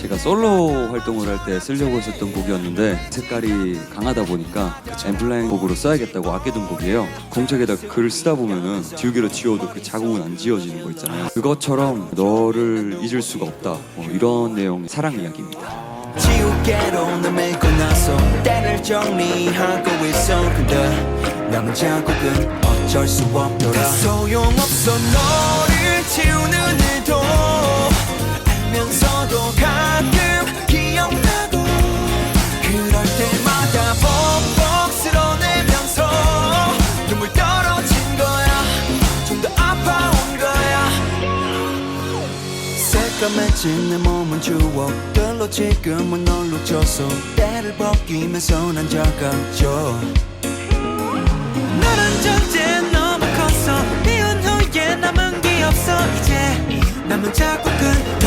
제가 솔로 활동을 할 때 쓰려고 했었던 곡이었는데 색깔이 강하다 보니까 엠플라잉 곡으로 써야겠다고 아껴둔 곡이에요. 공책에다 글을 쓰다 보면은 지우개로 지워도 그 자국은 안 지워지는 거 있잖아요. 그것처럼 너를 잊을 수가 없다. 뭐 이런 내용 사랑 이야기입니다. 지우개로 널 메고 나서 때를 정리하고 있어 근데 남은 자국은 어쩔 수 없더라 소용없어 너 새까매진 내 몸은 추억들로 지금은 널 놓쳐서 때를 벗기면서 난 작아져. 너란 존재 너무 컸어 이혼 후에 남은 게 없어. 이제 남은 자국은